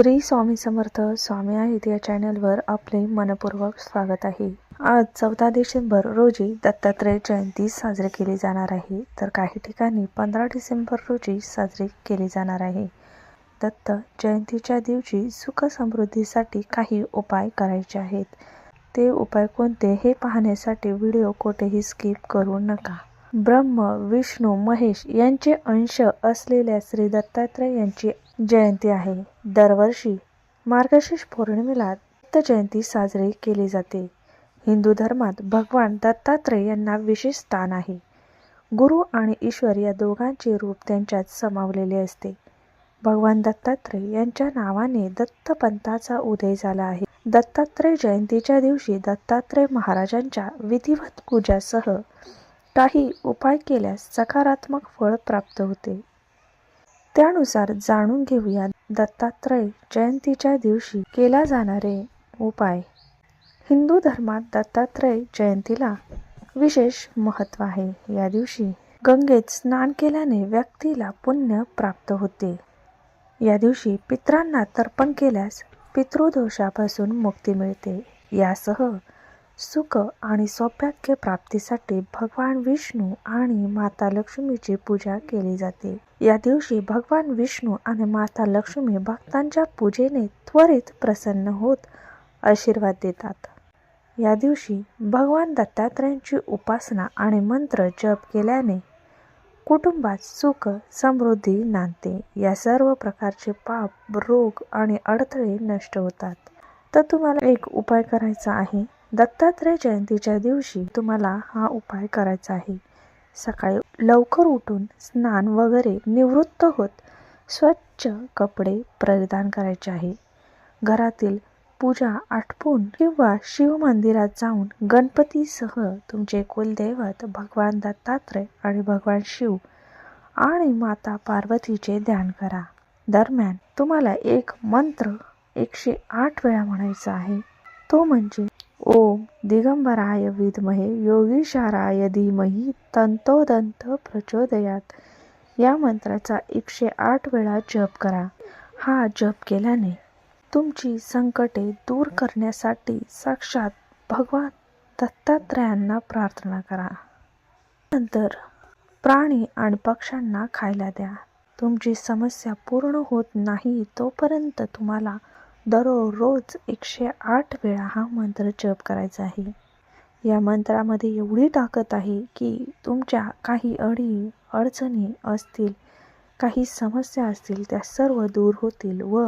श्री स्वामी समर्थ स्वामी आहेत या चॅनलवर आपले मनपूर्वक स्वागत आहे. आज चौदा डिसेंबर रोजी दत्तात्रय जयंती साजरी केली जाणार आहे. तर काही ठिकाणी पंधरा डिसेंबर रोजी साजरी केली जाणार आहे. दत्त जयंतीच्या दिवशी सुख समृद्धीसाठी काही उपाय करायचे आहेत. ते उपाय कोणते हे पाहण्यासाठी व्हिडिओ कोठेही स्किप करू नका. ब्रह्म विष्णू महेश यांचे अंश असलेल्या श्री दत्तात्रय यांची जयंती आहे. दरवर्षी मार्गशीर्ष पौर्णिमेला दत्त जयंती साजरी केली जाते. हिंदू धर्मात भगवान दत्तात्रय यांना विशेष स्थान आहे. गुरु आणि ईश्वर या दोघांचे रूप त्यांच्यात समावलेले असते. भगवान दत्तात्रय यांच्या नावाने दत्तपंथाचा उदय झाला आहे. दत्तात्रय जयंतीच्या दिवशी दत्तात्रय महाराजांच्या विधिवत पूजासह काही उपाय केल्यास सकारात्मक फळ प्राप्त होते. त्यानुसार जाणून घेऊया दत्तात्रय जयंतीच्या दिवशी केला जाणारे उपाय. हिंदू धर्मात दत्तात्रय जयंतीला विशेष महत्त्व आहे. या दिवशी गंगेत स्नान केल्याने व्यक्तीला पुण्य प्राप्त होते. या दिवशी पित्रांना तर्पण केल्यास पितृदोषापासून मुक्ती मिळते. यासह सुख आणि सौभाग्य प्राप्तीसाठी भगवान विष्णू आणि माता लक्ष्मीची पूजा केली जाते. या दिवशी भगवान विष्णू आणि माता लक्ष्मी भक्तांच्या पूजेने त्वरित प्रसन्न होत आशीर्वाद देतात. या दिवशी भगवान दत्तात्रयांची उपासना आणि मंत्र जप केल्याने कुटुंबात सुख समृद्धी नांदते. या सर्व प्रकारचे पाप रोग आणि अडथळे नष्ट होतात. तर तुम्हाला एक उपाय करायचा आहे. दत्तात्रय जयंतीच्या दिवशी तुम्हाला हा उपाय करायचा आहे. सकाळी लवकर उठून स्नान वगैरे निवृत्त होत स्वच्छ कपडे परिधान करायचे आहे. घरातील पूजा आटपून किंवा शिव मंदिरात जाऊन गणपतीसह तुमचे कुलदैवत भगवान दत्तात्रय आणि भगवान शिव आणि माता पार्वतीचे ध्यान करा. दरम्यान तुम्हाला एक मंत्र एकशे आठ वेळा म्हणायचा आहे. तो म्हणजे ओम दिगंबराय विद्महे योगीशाराय धीमही तंतोदंत प्रचोदयात. या मंत्राचा एकशे आठ वेळा जप करा. हा जप केल्याने तुमची संकटे दूर करण्यासाठी साक्षात भगवान दत्तात्रयांना प्रार्थना करा. नंतर प्राणी आणि पक्ष्यांना खायला द्या. तुमची समस्या पूर्ण होत नाही तोपर्यंत तुम्हाला दररोज एकशे आठ वेळा हा मंत्र जप करायचा आहे. या मंत्रामध्ये एवढी ताकद आहे की तुमच्या काही अडी अडचणी असतील काही समस्या असतील त्या सर्व दूर होतील व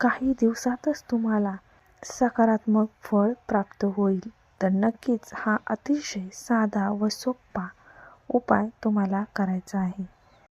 काही दिवसातच तुम्हाला सकारात्मक फळ प्राप्त होईल. तर नक्कीच हा अतिशय साधा व सोपा उपाय तुम्हाला करायचा आहे.